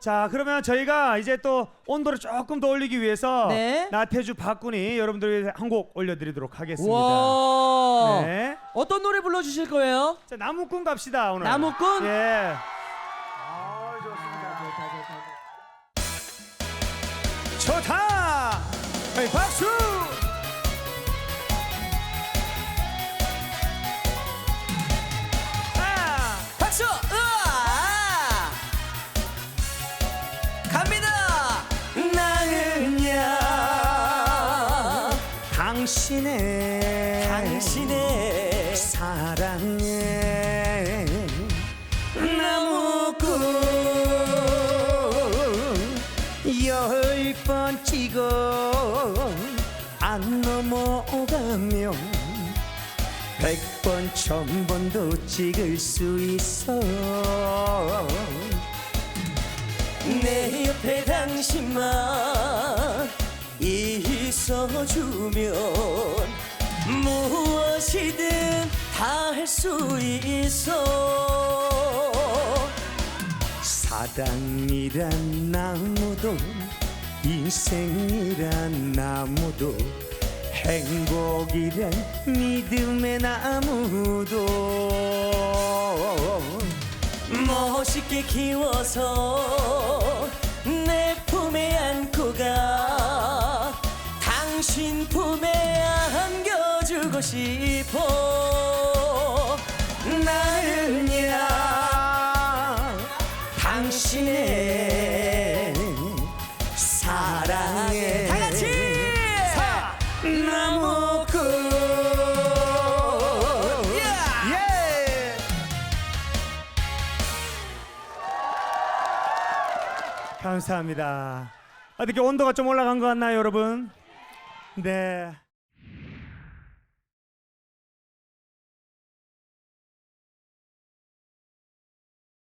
자 그러면 저희가 이제 또 온도를 조금 더 올리기 위해서 네. 나태주 박군이 여러분들 위해 한곡 올려드리도록 하겠습니다. 와. 네. 어떤 노래 불러주실 거예요? 자 나무꾼 갑시다 오늘. 나무꾼? 예. 좋다. 에이, 박수. 당신의 당신의 사랑에 나무꾼 열 번 찍어 안 넘어가면 백 번 천번도 찍을 수 있어. 내 옆에 당신만 있어주면 무엇이든 다 할 수 있어. 사랑이란 나무도 인생이란 나무도 행복이란 믿음의 나무도 멋있게 키워서 당신 품에 안겨주고 싶어 나는야 당신의 사랑에 다 같이! 나무꾼 예! 감사합니다. 어떻게 온도가 좀 올라간 것 같나요, 여러분? 네.